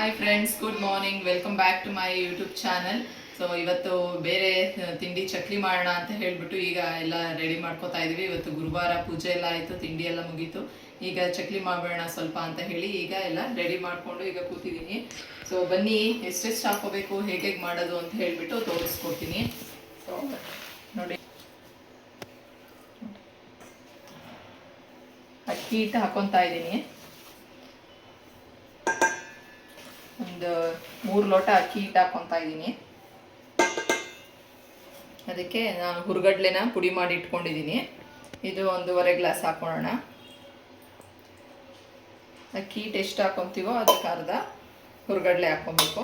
Hi friends good morning welcome back to my YouTube channel so ಇವತ್ತು ಬೇರೆ ತಿಂಡಿ ಚಕ್ಲಿ ಮಾಡೋಣ ಅಂತ ಹೇಳಿಬಿಟ್ಟು ಈಗ ಎಲ್ಲ ರೆಡಿ ಮಾಡ್ಕೋತಾ ಇದೀವಿ. ಇವತ್ತು ಗುರುವಾರ ಪೂಜೆ ಎಲ್ಲ ಆಯಿತು, ತಿಂಡಿ ಎಲ್ಲ ಮುಗೀತು. ಈಗ ಚಕ್ಲಿ ಮಾಡೋಣ ಸ್ವಲ್ಪ ಅಂತ ಹೇಳಿ ಈಗ ಎಲ್ಲ ರೆಡಿ ಮಾಡಿಕೊಂಡು ಈಗ ಕೂತಿದ್ದೀನಿ. ಸೊ ಬನ್ನಿ ಎಷ್ಟೆಷ್ಟು ಹಾಕೋಬೇಕು ಹೇಗೆ ಮಾಡೋದು ಅಂತ ಹೇಳಿಬಿಟ್ಟು ತೋರಿಸ್ಕೊಡ್ತೀನಿ. ಸೊ ನೋಡಿ. ಅಕ್ಕಿ ಹಿಟ್ಟು ಹಾಕೊತಾ ಇದ್ದೀನಿ ಒಂದು ಮೂರು ಲೋಟ ಅಕ್ಕಿ ಹಿಟ್ಟು ಹಾಕೊತಾ ಇದ್ದೀನಿ. ಅದಕ್ಕೆ ನಾನು ಹುರ್ಗಡ್ಲೆನ ಪುಡಿ ಮಾಡಿ ಇಟ್ಕೊಂಡಿದ್ದೀನಿ. ಇದು ಒಂದೂವರೆ ಗ್ಲಾಸ್ ಹಾಕೊಳ್ಳೋಣ ಅಕ್ಕಿ ಹಿಟ್ಟು ಎಷ್ಟು ಹಾಕೊತೀವೋ ಅದಕ್ಕೆ ಅರ್ಧ ಹುರ್ಗಡ್ಲೆ ಹಾಕೊಬೇಕು.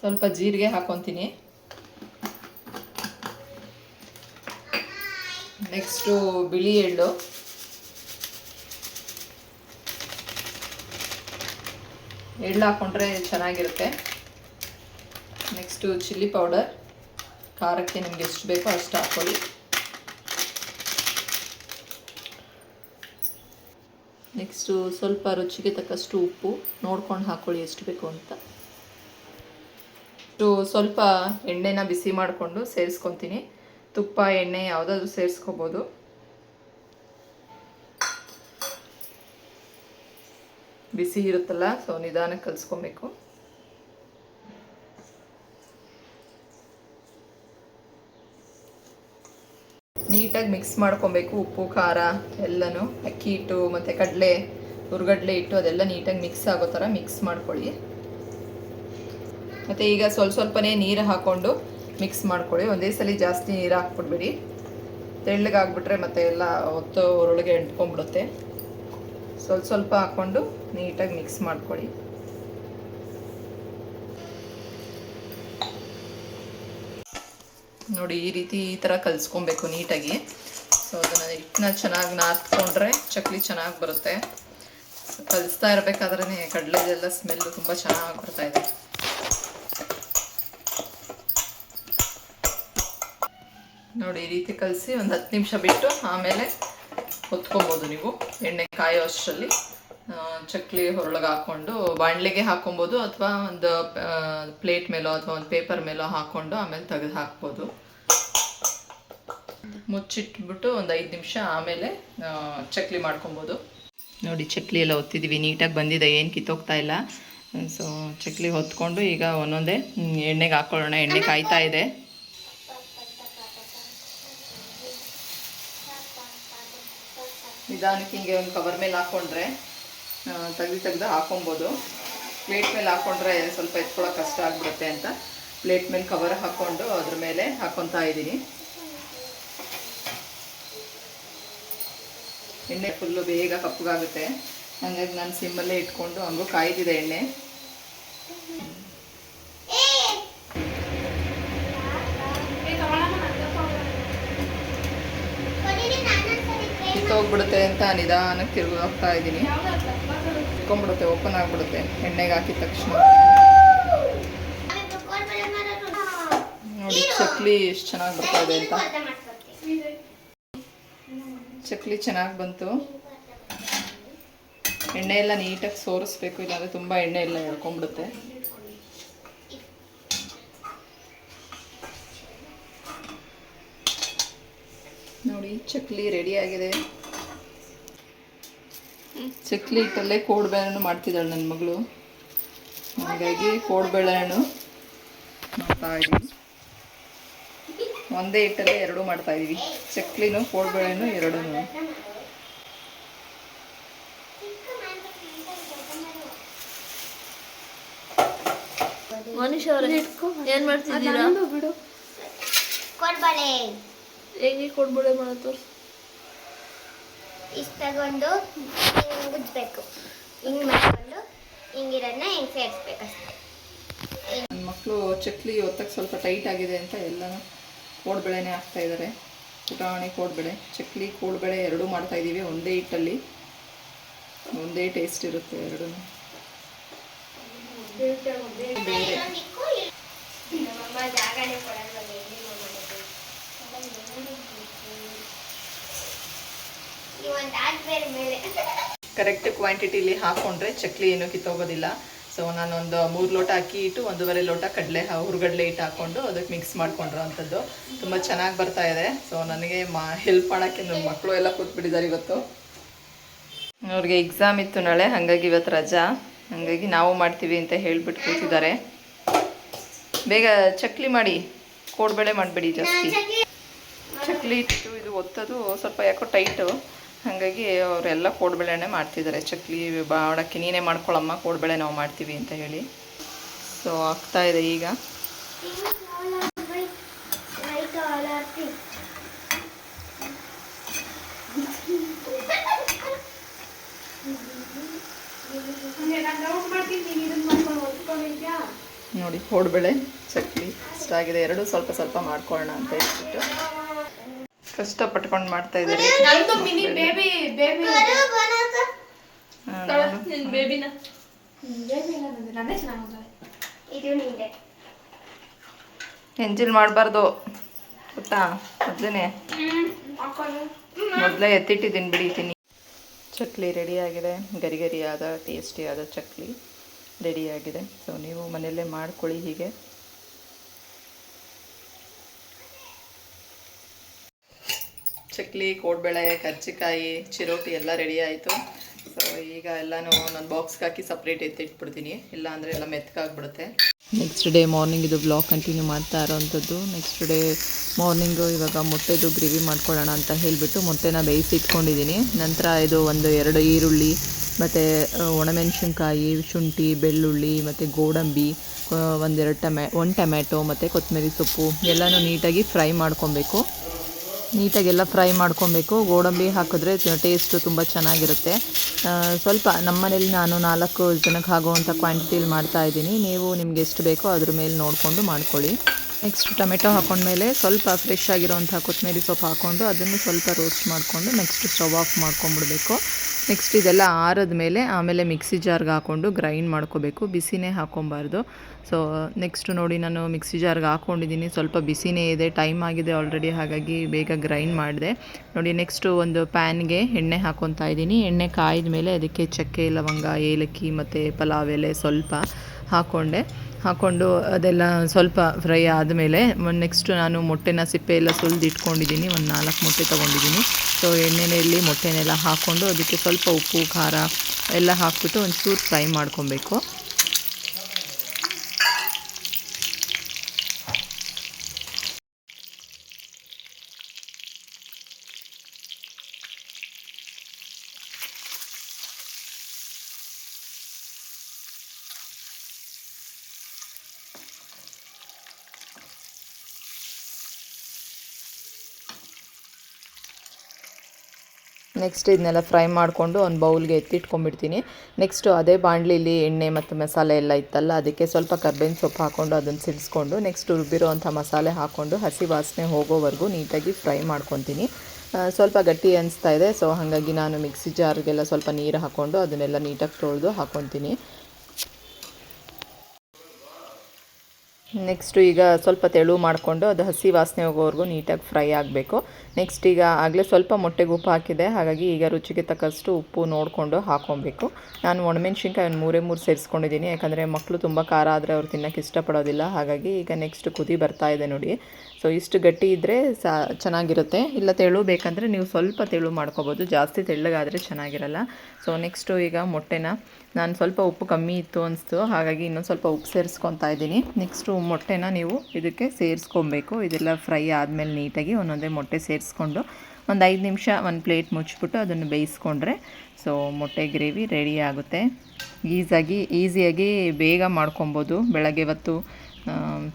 ಸ್ವಲ್ಪ ಜೀರಿಗೆ ಹಾಕೊತೀನಿ. ನೆಕ್ಸ್ಟು ಬಿಳಿ ಎಳ್ಳು. ಎಳ್ಳು ಹಾಕ್ಕೊಂಡ್ರೆ ಚೆನ್ನಾಗಿರುತ್ತೆ. Next chilli powder. ಖಾರಕ್ಕೆ ನಿಮ್ಗೆ ಎಷ್ಟು ಬೇಕೋ ಅಷ್ಟು ಹಾಕ್ಕೊಳ್ಳಿ ನೆಕ್ಸ್ಟು ಸ್ವಲ್ಪ ರುಚಿಗೆ ತಕ್ಕಷ್ಟು ಉಪ್ಪು. ನೋಡ್ಕೊಂಡು ಹಾಕ್ಕೊಳ್ಳಿ ಎಷ್ಟು ಬೇಕು ಅಂತ. ಸ್ವಲ್ಪ ಎಣ್ಣೆನ ಬಿಸಿ ಮಾಡಿಕೊಂಡು ಸೇರಿಸ್ಕೊತೀನಿ. ತುಪ್ಪ, ಎಣ್ಣೆ ಯಾವುದಾದ್ರೂ ಸೇರಿಸ್ಕೋಬೋದು. ಬಿಸಿ ಇರುತ್ತಲ್ಲ ಸೊ ನಿಧಾನಕ್ಕೆ ಕಲಿಸ್ಕೊಬೇಕು. ನೀಟಾಗಿ ಮಿಕ್ಸ್ ಮಾಡ್ಕೊಬೇಕು, ಉಪ್ಪು, ಖಾರ ಎಲ್ಲನೂ. ಅಕ್ಕಿ ಹಿಟ್ಟು, ಮತ್ತು ಕಡಲೆ, ಹುರ್ಗಡ್ಲೆ ಇಟ್ಟು ಅದೆಲ್ಲ ನೀಟಾಗಿ ಮಿಕ್ಸ್ ಆಗೋ ಥರ ಮಿಕ್ಸ್ ಮಾಡ್ಕೊಳ್ಳಿ. ಮತ್ತು ಈಗ ಸ್ವಲ್ಪ ಸ್ವಲ್ಪನೇ ನೀರು ಹಾಕ್ಕೊಂಡು ಮಿಕ್ಸ್ ಮಾಡ್ಕೊಳ್ಳಿ. ಒಂದೇ ಸಲ ಜಾಸ್ತಿ ನೀರು ಹಾಕ್ಬಿಡ್ಬೇಡಿ ತೆಳ್ಳಗಾಗ್ಬಿಟ್ರೆ ಮತ್ತೆ ಎಲ್ಲ ಹೊತ್ತು ಒಳಗೆ ಅಂಟ್ಕೊಂಡ್ಬಿಡುತ್ತೆ ಸ್ವಲ್ಪ ಸ್ವಲ್ಪ ಹಾಕ್ಕೊಂಡು ನೀಟಾಗಿ ಮಿಕ್ಸ್ ಮಾಡ್ಕೊಳ್ಳಿ. ನೋಡಿ, ಈ ರೀತಿ ಈ ಥರ ಕಲಿಸ್ಕೊಬೇಕು ನೀಟಾಗಿ. ಸೊ ಅದನ್ನು ಹಿಟ್ಟನ್ನ ಚೆನ್ನಾಗಿ ನಾದ್ಕೊಂಡ್ರೆ ಚಕ್ಲಿ ಚೆನ್ನಾಗಿ ಬರುತ್ತೆ. ಕಲಿಸ್ತಾ ಇರಬೇಕಾದ್ರೆ ಕಡಲೆದೆಲ್ಲ ಸ್ಮೆಲ್ಲು ತುಂಬ ಚೆನ್ನಾಗಿ ಬರ್ತಾ ನೋಡಿ, ಈ ರೀತಿ ಕಲಸಿ ಒಂದು ಹತ್ತು ನಿಮಿಷ ಬಿಟ್ಟು ಆಮೇಲೆ ಹೊತ್ಕೊಬೋದು ನೀವು. ಎಣ್ಣೆ ಕಾಯೋ ಅಷ್ಟರಲ್ಲಿ ಚಕ್ಲಿ ಹೊರಳಗೆ ಹಾಕ್ಕೊಂಡು ಬಾಣಲೆಗೆ ಹಾಕೊಬೋದು ಅಥವಾ ಒಂದು ಪ್ಲೇಟ್ ಮೇಲೋ ಅಥವಾ ಒಂದು ಪೇಪರ್ ಮೇಲೋ ಹಾಕ್ಕೊಂಡು ಆಮೇಲೆ ತೆಗೆದು ಹಾಕ್ಬೋದು. ಮುಚ್ಚಿಟ್ಬಿಟ್ಟು ಒಂದು ಐದು ನಿಮಿಷ ಆಮೇಲೆ ಚಕ್ಲಿ ಮಾಡ್ಕೊಬೋದು. ನೋಡಿ, ಚಕ್ಲಿ ಎಲ್ಲ ಒತ್ತಿದ್ದೀವಿ ನೀಟಾಗಿ ಬಂದಿದೆ. ಏನು ಕಿತ್ತೋಗ್ತಾ ಇಲ್ಲ. ಸೊ, ಚಕ್ಲಿ ಹೊತ್ಕೊಂಡು ಈಗ ಒಂದೊಂದೇ ಎಣ್ಣೆಗೆ ಹಾಕ್ಕೊಳ್ಳೋಣ ಎಣ್ಣೆ ಕಾಯ್ತಾ ಇದೆ. ನಿಧಾನಕ್ಕೆ ಹಿಂಗೆ ಒಂದು ಕವರ್ ಮೇಲೆ ಹಾಕ್ಕೊಂಡ್ರೆ ತೆಗ್ದು ತೆಗ್ದು ಹಾಕೊಬೋದು. ಪ್ಲೇಟ್ ಮೇಲೆ ಹಾಕ್ಕೊಂಡ್ರೆ ಸ್ವಲ್ಪ ಎತ್ಕೊಳ್ಳೋಕೆ ಕಷ್ಟ ಆಗಿಬಿಡುತ್ತೆ ಅಂತ. ಪ್ಲೇಟ್ ಮೇಲೆ ಕವರ್ ಹಾಕ್ಕೊಂಡು ಅದ್ರ ಮೇಲೆ ಹಾಕ್ಕೊತಾ ಇದ್ದೀನಿ. ಎಣ್ಣೆ ಫುಲ್ಲು ಬೇಗ ಕಪ್ಪಗಾಗುತ್ತೆ. ಹಾಗಾಗಿ ನಾನು ಸಿಮ್ಮಲ್ಲೇ ಇಟ್ಕೊಂಡು, ಹಂಗೂ ಕಾಯ್ದಿದೆ ಎಣ್ಣೆ. ಕಿತ್ತೋಗ್ಬಿಡುತ್ತೆ ಅಂತ ನಿಧಾನಕ್ಕೆ ತಿರುಗಿ ಹೋಗ್ತಾ ಇದ್ದೀನಿ. ಇಟ್ಕೊಂಡ್ಬಿಡುತ್ತೆ ಓಪನ್ ಆಗಿಬಿಡುತ್ತೆ. ಎಣ್ಣೆಗೆ ಹಾಕಿದ ತಕ್ಷಣ. ನೋಡಿ, ಚಕ್ಲಿ ಎಷ್ಟು ಚೆನ್ನಾಗಿ ಬರ್ತಾ ಇದೆ ಅಂತ. ಚಕ್ಲಿ ಚೆನ್ನಾಗಿ ಬಂತು. ಎಣ್ಣೆ ಎಲ್ಲ ನೀಟಾಗಿ ಸೋರಿಸ್ಬೇಕು, ಇಲ್ಲಾಂದರೆ ತುಂಬ ಎಣ್ಣೆ ಎಲ್ಲ ಎಳ್ಕೊಂಡ್ಬಿಡುತ್ತೆ. ನೋಡಿ ಚಕ್ಲಿ ರೆಡಿ ಆಗಿದೆ. ಚಕ್ಲಿ ಹಿಟ್ಟಲ್ಲೇ ಕೋಡ್ಬೇಳೆಣ್ಣು ಮಾಡ್ತಿದ್ದಾಳೆ ನನ್ನ ಮಗಳು. ಹಾಗಾಗಿ ಕೋಡ್ಬೇಳೆಣ್ಣು ಮಾಡ್ತಾ ಇದ್ದೀವಿ ಒಂದೇ ಹಿಟ್ಟಲ್ಲೇ ಎರಡೂ ಮಾಡ್ತಾ ಇದ್ದೀವಿ. ಚಕ್ಲಿನೂ ಕೋಡ್ಬೇಳೆಣ್ಣು ಎರಡೂ ಮನುಷ್ಯ ಅವರೇ ಏನ್ ಮಾಡ್ತಿದ್ದೀರಾ? ಕೊಡ್ಬಳೆ. ಹೆಂಗೆ ಕೊಡ್ಬಿಡೆ ಮಾಡ ತೋರ್ಸು. ಇಷ್ಟು ತಗೊಂಡು ಹಿಂಗೆ ಉಜ್ಬೇಕು ಹಿಂಗೆ ಮಾಡ್ಕೊಂಡು ಹಿಂಗಿರೋದನ್ನ ಹಿಂಗೆ ಸೇರಿಸ್ಬೇಕಷ್ಟೆ ನನ್ನ ಮಕ್ಕಳು ಚಕ್ಲಿ ಒತ್ತಕ್ಕೆ ಸ್ವಲ್ಪ ಟೈಟ್ ಆಗಿದೆ ಅಂತ ಎಲ್ಲನೂ ಕೋಡ್ಬೇಳೆನೇ ಹಾಕ್ತಾ ಇದ್ದಾರೆ ಪುಟಾಣಿ ಕೋಡ್ಬೇಳೆ ಚಕ್ಲಿ ಕೋಡ್ಬೇಳೆ ಎರಡೂ ಮಾಡ್ತಾ ಇದ್ದೀವಿ ಒಂದೇ ಹಿಟ್ಟಲ್ಲಿ. ಒಂದೇ ಟೇಸ್ಟ್ ಇರುತ್ತೆ ಎರಡೂ ಬೇರೆ ನಮ್ಮಮ್ಮ ಜಾಗನೇ ಕೊಡಲ್ಲ ಎಲ್ಲಿ ಅಂತ ಅದು ಬೇರೆ ಮೇಲೆ ಕರೆಕ್ಟ್ ಕ್ವಾಂಟಿಟಿಲಿ ಹಾಕೊಂಡ್ರೆ ಚಕ್ಲಿ ಏನೂ ಕಿತ್ತೋಗೋದಿಲ್ಲ. ಸೊ ನಾನೊಂದು ಮೂರು ಲೋಟ ಅಕ್ಕಿ ಇಟ್ಟು ಒಂದೂವರೆ ಲೋಟ ಕಡಲೆ ಹುರುಗಡಲೆ ಇಟ್ಟು ಹಾಕೊಂಡು ಅದಕ್ಕೆ ಮಿಕ್ಸ್ ಮಾಡ್ಕೊಂಡ್ರು ಅಂಥದ್ದು. ತುಂಬ ಚೆನ್ನಾಗಿ ಬರ್ತಾ ಇದೆ. ಸೊ ನನಗೆ ಮಾ ಹೆಲ್ಪ್ ಮಾಡೋಕ್ಕೆ ನನ್ನ ಮಕ್ಕಳು ಎಲ್ಲ ಕೂತ್ಬಿಟ್ಟಿದ್ದಾರೆ ಇವತ್ತು. ಅವ್ರಿಗೆ ಎಕ್ಸಾಮ್ ಇತ್ತು ನಾಳೆ ಹಾಗಾಗಿ ಇವತ್ತು ರಜಾ. ಹಾಗಾಗಿ ನಾವು ಮಾಡ್ತೀವಿ ಅಂತ ಹೇಳ್ಬಿಟ್ಟು ಕೂತಿದ್ದಾರೆ. ಬೇಗ ಚಕ್ಲಿ ಮಾಡಿ ಕೋಡ್ಬೇಳೆ ಮಾಡಬೇಡಿ ಜಾಸ್ತಿ. ಚಕ್ಲಿ ಇಟ್ಟು ಇದು ಒತ್ತೋದು ಸ್ವಲ್ಪ ಯಾಕೋ ಟೈಟು. ಹಾಗಾಗಿ ಅವರೆಲ್ಲ ಕೋಡ್ಬೇಳೆನೆ ಮಾಡ್ತಿದ್ದಾರೆ. ಚಕ್ಲಿ, ಬಾವಡಕ್ಕೆ ನೀನೇ ಮಾಡ್ಕೊಳ್ಳಮ್ಮ ಕೋಡ್ಬೇಳೆ ನಾವು ಮಾಡ್ತೀವಿ ಅಂತ ಹೇಳಿ. ಸೊ ಆಗ್ತಾ ಇದೆ ಈಗ. ನೋಡಿ, ಕೋಡ್ಬೇಳೆ, ಚಕ್ಲಿ, ಇಷ್ಟಾಗಿದೆ. ಎರಡು ಸ್ವಲ್ಪ ಸ್ವಲ್ಪ ಮಾಡ್ಕೊಳ್ಳೋಣ ಅಂತ ಹೇಳ್ಬಿಟ್ಟು. ಕಷ್ಟಪಟ್ಕೊಂಡು ಮಾಡ್ತಾ ಇದ್ದಾರೆ. ನಂದು ಮಿನಿ ಬೇಬಿ ಬೇಬಿ ಬರೋ ಬರೋದು. ನಿನ್ ಬೇಬಿನ. ಇದು ನಿಂದೆ. ಎಂಜಿಲ್ ಮಾಡಬಾರ್ದು. ಗೊತ್ತಾ? ಮೊದಲೇ ಮೊದಲೇ ಎತ್ತಿಟ್ಟಿದ್ದೀನಿ ಬಿಡಿತೀನಿ ಚಕ್ಲಿ ರೆಡಿಯಾಗಿದೆ ಗರಿ ಗರಿಯಾದ ಟೇಸ್ಟಿಯಾದ ಚಕ್ಲಿ ರೆಡಿಯಾಗಿದೆ ಸೊ ನೀವು ಮನೆಯಲ್ಲೇ ಮಾಡ್ಕೊಳ್ಳಿ ಹೀಗೆ. ಚಕ್ಲಿ, ಕೋಡ್ಬೇಳೆ, ಕರ್ಚಿಕಾಯಿ, ಚಿರೋಟಿ ಎಲ್ಲ ರೆಡಿ ಆಯಿತು. ಸೊ ಈಗ ಎಲ್ಲನೂ ನಾನು ಬಾಕ್ಸ್ಗೆ ಹಾಕಿ ಸಪ್ರೇಟ್ ಎತ್ತಿಟ್ಬಿಡ್ತೀನಿ ಇಲ್ಲ ಅಂದರೆ ಎಲ್ಲ ಮೆತ್ತಗಾಗ್ಬಿಡುತ್ತೆ ನೆಕ್ಸ್ಟ್ ಡೇ ಮಾರ್ನಿಂಗ್ ಇದು ಬ್ಲಾಗ್ ಕಂಟಿನ್ಯೂ ಮಾಡ್ತಾ ಇರೋವಂಥದ್ದು ನೆಕ್ಸ್ಟ್ ಡೇ ಮಾರ್ನಿಂಗು ಇವಾಗ ಮೊಟ್ಟೆದು ಗ್ರೇವಿ ಮಾಡ್ಕೊಳ್ಳೋಣ ಅಂತ ಹೇಳಿಬಿಟ್ಟು ಮೊಟ್ಟೆನ ಬೇಯಿಸಿ ಇಟ್ಕೊಂಡಿದ್ದೀನಿ. ನಂತರ ಇದು ಒಂದು ಎರಡು ಈರುಳ್ಳಿ, ಮತ್ತು ಒಣಮೆಣಸಿನ್ಕಾಯಿ, ಶುಂಠಿ, ಬೆಳ್ಳುಳ್ಳಿ, ಮತ್ತು ಗೋಡಂಬಿ ಒಂದೆರಡು ಟಮೆ, ಒಂದು ಟೊಮ್ಯಾಟೊ, ಮತ್ತು ಕೊತ್ತಂಬರಿ ಸೊಪ್ಪು ಎಲ್ಲನೂ ನೀಟಾಗಿ ಫ್ರೈ ಮಾಡ್ಕೊಬೇಕು. ನೀಟಾಗೆಲ್ಲ ಫ್ರೈ ಮಾಡ್ಕೊಬೇಕು. ಗೋಡಂಬಿ ಹಾಕಿದ್ರೆ ಟೇಸ್ಟು ತುಂಬ ಚೆನ್ನಾಗಿರುತ್ತೆ. ಸ್ವಲ್ಪ ಸ್ವಲ್ಪ ನಮ್ಮನೇಲಿ ನಾನು ನಾಲ್ಕು ಜನಕ್ಕೆ ಆಗುವಂಥ ಕ್ವಾಂಟಿಟಿಲಿ ಮಾಡ್ತಾ ಇದ್ದೀನಿ. ನೀವು ನಿಮ್ಗೆ ಎಷ್ಟು ಬೇಕೋ ಅದ್ರ ಮೇಲೆ ನೋಡಿಕೊಂಡು ಮಾಡ್ಕೊಳ್ಳಿ. ನೆಕ್ಸ್ಟ್ ಟೊಮೆಟೊ ಹಾಕೊಂಡ್ಮೇಲೆ ಸ್ವಲ್ಪ ಫ್ರೆಶ್ ಆಗಿರೋಂಥ ಕೊತ್ತಂಬರಿ ಸೊಪ್ಪು ಹಾಕ್ಕೊಂಡು ಅದನ್ನು ಸ್ವಲ್ಪ ರೋಸ್ಟ್ ಮಾಡಿಕೊಂಡು ನೆಕ್ಸ್ಟ್ ಸ್ಟವ್ ಆಫ್ ಮಾಡ್ಕೊಂಬಿಡ್ಬೇಕು ನೆಕ್ಸ್ಟ್ ಇದೆಲ್ಲ ಆರದ ಮೇಲೆ ಆಮೇಲೆ ಮಿಕ್ಸಿ ಜಾರ್ಗೆ ಹಾಕ್ಕೊಂಡು ಗ್ರೈಂಡ್ ಮಾಡ್ಕೋಬೇಕು. ಬಿಸಿನೇ ಹಾಕ್ಕೊಬಾರ್ದು. ಸೊ ನೆಕ್ಸ್ಟ್ ನೋಡಿ ನಾನು ಮಿಕ್ಸಿ ಜಾರ್ಗೆ ಹಾಕ್ಕೊಂಡಿದ್ದೀನಿ ಸ್ವಲ್ಪ ಬಿಸಿನೇ ಇದೆ ಟೈಮ್ ಆಗಿದೆ ಆಲ್ರೆಡಿ ಹಾಗಾಗಿ ಬೇಗ ಗ್ರೈಂಡ್ ಮಾಡಿದೆ. ನೋಡಿ ನೆಕ್ಸ್ಟು ಒಂದು ಪ್ಯಾನ್ಗೆ ಎಣ್ಣೆ ಹಾಕ್ಕೊತಾ ಇದ್ದೀನಿ. ಎಣ್ಣೆ ಕಾಯ್ದ ಮೇಲೆ ಅದಕ್ಕೆ ಚಕ್ಕೆ, ಲವಂಗ, ಏಲಕ್ಕಿ ಮತ್ತು ಪಲಾವ್ ಎಲೆ ಸ್ವಲ್ಪ ಹಾಕ್ಕೊಂಡೆ ಹಾಕ್ಕೊಂಡು ಅದೆಲ್ಲ ಸ್ವಲ್ಪ ಫ್ರೈ ಆದಮೇಲೆ ನೆಕ್ಸ್ಟು ನಾನು ಮೊಟ್ಟೆನ ಸಿಪ್ಪೆ ಎಲ್ಲ ಸುಲಿದು ಇಟ್ಕೊಂಡಿದ್ದೀನಿ ಒಂದು ನಾಲ್ಕು ಮೊಟ್ಟೆ ತೊಗೊಂಡಿದ್ದೀನಿ. ಸೊ ಎಣ್ಣೆಯಲ್ಲಿ ಮೊಟ್ಟೆನೆಲ್ಲ ಹಾಕ್ಕೊಂಡು ಅದಕ್ಕೆ ಸ್ವಲ್ಪ ಉಪ್ಪು, ಖಾರ ಎಲ್ಲ ಹಾಕ್ಬಿಟ್ಟು ಒಂಚೂರು ಫ್ರೈ ಮಾಡ್ಕೊಬೇಕು. ನೆಕ್ಸ್ಟ್ ಇದನ್ನೆಲ್ಲ ಫ್ರೈ ಮಾಡಿಕೊಂಡು ಒಂದು ಬೌಲ್ಗೆ ಎತ್ತಿಟ್ಕೊಂಡ್ಬಿಡ್ತೀನಿ ನೆಕ್ಸ್ಟು ಅದೇ ಬಾಣಲಿಲಿ ಎಣ್ಣೆ ಮತ್ತು ಮಸಾಲೆ ಎಲ್ಲ ಇತ್ತಲ್ಲ, ಅದಕ್ಕೆ ಸ್ವಲ್ಪ ಕರ್ಬೇವಿನ ಸೊಪ್ಪು ಹಾಕ್ಕೊಂಡು ಅದನ್ನು ಸಿಡಿಸ್ಕೊಂಡು ನೆಕ್ಸ್ಟ್ ರುಬ್ಬಿರೋವಂಥ ಮಸಾಲೆ ಹಾಕ್ಕೊಂಡು ಹಸಿ ವಾಸನೆ ಹೋಗೋವರೆಗೂ ನೀಟಾಗಿ ಫ್ರೈ ಮಾಡ್ಕೊತೀನಿ. ಸ್ವಲ್ಪ ಗಟ್ಟಿ ಅನಿಸ್ತಾ ಇದೆ ಸೊ ಹಾಗಾಗಿ ನಾನು ಮಿಕ್ಸಿ ಜಾರ್ಗೆಲ್ಲ ಸ್ವಲ್ಪ ನೀರು ಹಾಕ್ಕೊಂಡು ಅದನ್ನೆಲ್ಲ ನೀಟಾಗಿ ತೊಳೆದು ಹಾಕ್ಕೊತೀನಿ ನೆಕ್ಸ್ಟು ಈಗ ಸ್ವಲ್ಪ ತೆಳು ಮಾಡಿಕೊಂಡು ಅದು ಹಸಿ ವಾಸನೆ ಹೋಗೋವರೆಗೂ ನೀಟಾಗಿ ಫ್ರೈ ಆಗಬೇಕು. ನೆಕ್ಸ್ಟ್ ಈಗ ಆಗಲೇ ಸ್ವಲ್ಪ ಮೊಟ್ಟೆಗೆ ಉಪ್ಪು ಹಾಕಿದೆ. ಹಾಗಾಗಿ ಈಗ ರುಚಿಗೆ ತಕ್ಕಷ್ಟು ಉಪ್ಪು ನೋಡಿಕೊಂಡು ಹಾಕ್ಕೊಬೇಕು ನಾನು ಒಣಮೆಣ್ಸಿನ್ಕಾಯಿ ಒಂದು ಮೂರೇ ಮೂರು ಸೇರಿಸ್ಕೊಂಡಿದ್ದೀನಿ. ಯಾಕಂದರೆ ಮಕ್ಕಳು ತುಂಬ ಖಾರ ಆದರೆ ಅವ್ರು ತಿನ್ನೋಕ್ಕೆ ಇಷ್ಟಪಡೋದಿಲ್ಲ. ಹಾಗಾಗಿ ಈಗ ನೆಕ್ಸ್ಟ್ ಕುದಿ ಬರ್ತಾ ಇದೆ ನೋಡಿ. ಸೊ ಇಷ್ಟು ಗಟ್ಟಿ ಇದ್ದರೆ ಸಾ ಚೆನ್ನಾಗಿರುತ್ತೆ. ಇಲ್ಲ ತೆಳು ಬೇಕಂದರೆ ನೀವು ಸ್ವಲ್ಪ ತೆಳು ಮಾಡ್ಕೋಬೋದು. ಜಾಸ್ತಿ ತೆಳ್ಳಗಾದರೆ ಚೆನ್ನಾಗಿರಲ್ಲ. ಸೊ ನೆಕ್ಸ್ಟು ಈಗ ಮೊಟ್ಟೆನ ನಾನು ಸ್ವಲ್ಪ ಉಪ್ಪು ಕಮ್ಮಿ ಇತ್ತು ಅನಿಸ್ತು. ಹಾಗಾಗಿ ಇನ್ನೊಂದು ಸ್ವಲ್ಪ ಉಪ್ಪು ಸೇರಿಸ್ಕೊತಾ ಇದ್ದೀನಿ. ನೆಕ್ಸ್ಟು ಮೊಟ್ಟೆನ ನೀವು ಇದಕ್ಕೆ ಸೇರಿಸ್ಕೊಬೇಕು. ಇದೆಲ್ಲ ಫ್ರೈ ಆದಮೇಲೆ ನೀಟಾಗಿ ಒಂದೊಂದೇ ಮೊಟ್ಟೆ ಸೇರಿಸ್ಕೊಂಡು ಒಂದು ಐದು ನಿಮಿಷ ಒಂದು ಪ್ಲೇಟ್ ಮುಚ್ಚಿಬಿಟ್ಟು ಅದನ್ನು ಬೇಯಿಸ್ಕೊಂಡ್ರೆ ಸೊ ಮೊಟ್ಟೆ ಗ್ರೇವಿ ರೆಡಿ ಆಗುತ್ತೆ. ಈಸಾಗಿ, ಈಸಿಯಾಗಿ ಬೇಗ ಮಾಡ್ಕೊಬೋದು. ಬೆಳಗ್ಗೆ ಹೊತ್ತು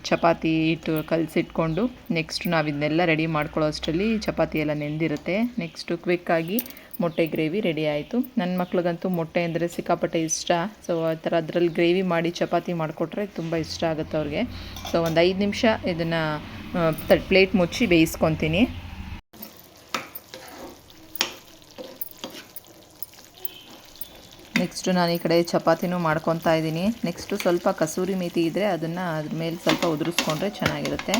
ಚಪಾತಿ ಹಿಟ್ಟು ಕಲಸಿಟ್ಕೊಂಡು ನೆಕ್ಸ್ಟ್ ನಾವು ಇದನ್ನೆಲ್ಲ ರೆಡಿ ಮಾಡ್ಕೊಳ್ಳೋ ಅಷ್ಟರಲ್ಲಿ ಚಪಾತಿ ಎಲ್ಲ ನೆಂದಿರುತ್ತೆ. ನೆಕ್ಸ್ಟು ಕ್ವಿಕ್ಕಾಗಿ ಮೊಟ್ಟೆ ಗ್ರೇವಿ ರೆಡಿ ಆಯಿತು. ನನ್ನ ಮಕ್ಳಿಗಂತೂ ಮೊಟ್ಟೆ ಅಂದರೆ ಸಿಕ್ಕಾಪಟ್ಟೆ ಇಷ್ಟ. ಸೊ ಆ ಥರ ಅದರಲ್ಲಿ ಗ್ರೇವಿ ಮಾಡಿ ಚಪಾತಿ ಮಾಡಿಕೊಟ್ರೆ ತುಂಬ ಇಷ್ಟ ಆಗುತ್ತೆ ಅವ್ರಿಗೆ. ಸೊ ಒಂದು ಐದು ನಿಮಿಷ ಇದನ್ನು ಪ್ಲೇಟ್ ಮುಚ್ಚಿ ಬೇಯಿಸ್ಕೊತೀನಿ. ನೆಕ್ಸ್ಟು ನಾನು ಈ ಕಡೆ ಚಪಾತಿನೂ ಮಾಡ್ಕೊತಾ ಇದ್ದೀನಿ. ನೆಕ್ಸ್ಟು ಸ್ವಲ್ಪ ಕಸೂರಿ ಮೇತಿ ಇದ್ದರೆ ಅದನ್ನು ಅದ್ರ ಮೇಲೆ ಸ್ವಲ್ಪ ಉದುರಿಸ್ಕೊಂಡ್ರೆ ಚೆನ್ನಾಗಿರುತ್ತೆ.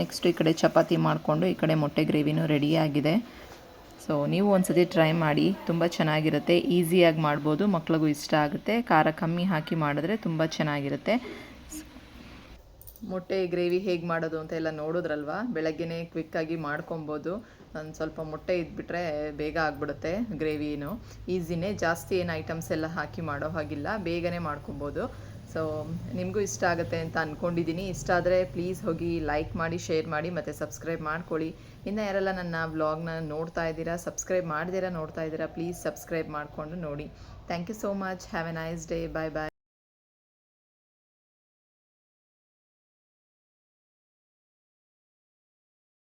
ನೆಕ್ಸ್ಟು ಈ ಕಡೆ ಚಪಾತಿ ಮಾಡಿಕೊಂಡು ಈ ಕಡೆ ಮೊಟ್ಟೆ ಗ್ರೇವಿನೂ ರೆಡಿಯಾಗಿದೆ. ಸೊ ನೀವು ಒಂದ್ಸತಿ ಟ್ರೈ ಮಾಡಿ, ತುಂಬ ಚೆನ್ನಾಗಿರುತ್ತೆ. ಈಸಿಯಾಗಿ ಮಾಡ್ಬೋದು, ಮಕ್ಳಿಗೂ ಇಷ್ಟ ಆಗುತ್ತೆ. ಖಾರ ಕಮ್ಮಿ ಹಾಕಿ ಮಾಡಿದ್ರೆ ತುಂಬ ಚೆನ್ನಾಗಿರುತ್ತೆ. ಮೊಟ್ಟೆ ಗ್ರೇವಿ ಹೇಗೆ ಮಾಡೋದು ಅಂತ ಎಲ್ಲ ನೋಡಿದ್ರಲ್ವ? ಬೆಳಗ್ಗೆನೇ ಕ್ವಿಕ್ಕಾಗಿ ಮಾಡ್ಕೊಬೋದು. ಒಂದು ಸ್ವಲ್ಪ ಮೊಟ್ಟೆ ಇದ್ಬಿಟ್ರೆ ಬೇಗ ಆಗಿಬಿಡುತ್ತೆ ಗ್ರೇವಿನು ಈಸಿನೇ ಜಾಸ್ತಿ ಏನು ಐಟಮ್ಸ್ ಎಲ್ಲ ಹಾಕಿ ಮಾಡೋ ಹಾಗಿಲ್ಲ, ಬೇಗನೆ ಮಾಡ್ಕೊಬೋದು. ಸೊ ನಿಮಗೂ ಇಷ್ಟ ಆಗುತ್ತೆ ಅಂತ ಅಂದ್ಕೊಂಡಿದ್ದೀನಿ ಇಷ್ಟ ಆದರೆ ಪ್ಲೀಸ್ ಹೋಗಿ ಲೈಕ್ ಮಾಡಿ ಶೇರ್ ಮಾಡಿ, ಮತ್ತು ಸಬ್ಸ್ಕ್ರೈಬ್ ಮಾಡ್ಕೊಳ್ಳಿ. ಇನ್ನು ಯಾರೆಲ್ಲ ನನ್ನ ವ್ಲಾಗ್ನ ನೋಡ್ತಾ ಇದ್ದೀರಾ ಸಬ್ಸ್ಕ್ರೈಬ್ ಮಾಡ್ದಿರಾ ನೋಡ್ತಾ ಇದ್ದೀರಾ ಪ್ಲೀಸ್ ಸಬ್ಸ್ಕ್ರೈಬ್ ಮಾಡಿಕೊಂಡು ನೋಡಿ. Thank you so much have a nice day bye bye